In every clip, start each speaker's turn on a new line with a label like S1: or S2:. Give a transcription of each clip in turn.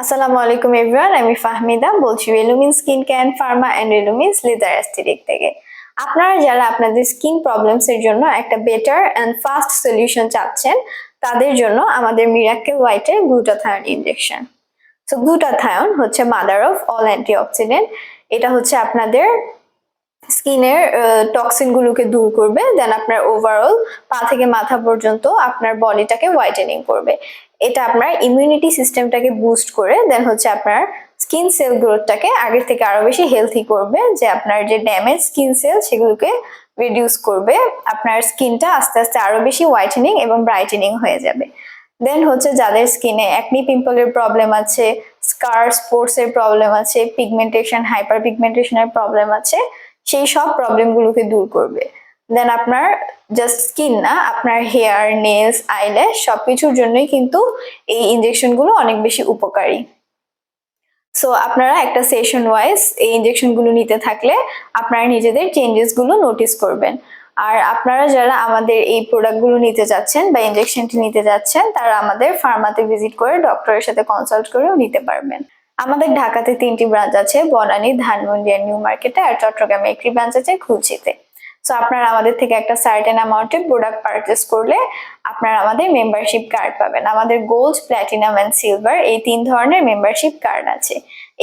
S1: আসসালামু আলাইকুম এভরিওয়ান আমি ফাহমিদা, বলছি Relumin skin can pharma and Relumin laser aesthetic থেকে। আপনারা যারা আপনাদের স্কিন প্রবলেমস এর জন্য একটা বেটার অ্যান্ড ফাস্ট সলিউশন চাচ্ছেন, তাদের জন্য আমাদের মিরাকেল হোয়াইটের গ্লুটাথায়ন ইনজেকশন তো গ্লুটাথায়ন হচ্ছে মাদার অফ অল অ্যান্টিঅক্সিডেন্ট এটা হচ্ছে আপনাদের স্কিনের টক্সিন গুলোকে দূর করবে দেন আপনার ওভারঅল পা থেকে মাথা পর্যন্ত আপনার বডিটাকে হোয়াইটেনিং করবে। এটা আপনার ইমিউনিটি সিস্টেমটাকে বুস্ট করে দেন হচ্ছে আপনার স্কিন সেল গ্রোথটাকে আগের থেকে আরও বেশি হেলথি করবে, যে আপনার যে ড্যামেজ স্কিন সেল সেগুলোকে রিডিউস করবে, আপনার স্কিনটা আস্তে আস্তে আরও বেশি হোয়াইটেনিং এবং ব্রাইটেনিং হয়ে যাবে। দেন হচ্ছে যাদের স্কিনে অ্যাকনি পিম্পলের প্রবলেম আছে স্কার স্পোর্টস এর প্রবলেম আছে পিগমেন্টেশন হাইপার পিগমেন্টেশনের প্রবলেম আছে, সেই সব প্রবলেমগুলোকে দূর করবে। দেন আপনার জাস্ট স্কিন না, আপনার হেয়ার নেলস আইল্যাশ সবকিছুর জন্যই কিন্তু এই ইঞ্জেকশনগুলো অনেক বেশি উপকারী। সো আপনারা একটা সেশন ওয়াইজ এই ইঞ্জেকশনগুলো নিতে থাকলে আপনারা নিজেদের চেঞ্জেসগুলো নোটিস করবেন। আর আপনারা যারা আমাদের এই প্রোডাক্টগুলো নিতে যাচ্ছেন বা ইঞ্জেকশনটি নিতে যাচ্ছেন, তারা আমাদের ফার্মাতে ভিজিট করে ডক্টরের সাথে কনসাল্ট করেও নিতে পারবেন। আমাদের ঢাকাতে তিনটি ব্রাঞ্চ আছে, বনানী, ধানমন্ডি নিউ মার্কেটে আর চট্টগ্রামে একটি ব্রাঞ্চ আছে খুলছিতে। সো আপনারা আমাদের থেকে একটা সার্টেন অ্যামাউন্টে প্রোডাক্ট পারচেস করলে আপনারা আমাদের মেম্বারশিপ কার্ড পাবেন। আমাদের গোল্ড প্ল্যাটিনাম অ্যান্ড সিলভার এই তিন ধরনের মেম্বারশিপ কার্ড আছে।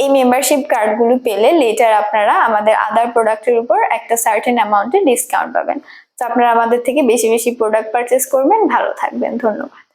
S1: এই মেম্বারশিপ কার্ডগুলো পেলে লেটার আপনারা আমাদের আদার প্রোডাক্টের উপর একটা সার্টেন অ্যামাউন্টে ডিসকাউন্ট পাবেন। তো আপনারা আমাদের থেকে বেশি বেশি প্রোডাক্ট পারচেস করবেন। ভালো থাকবেন। ধন্যবাদ।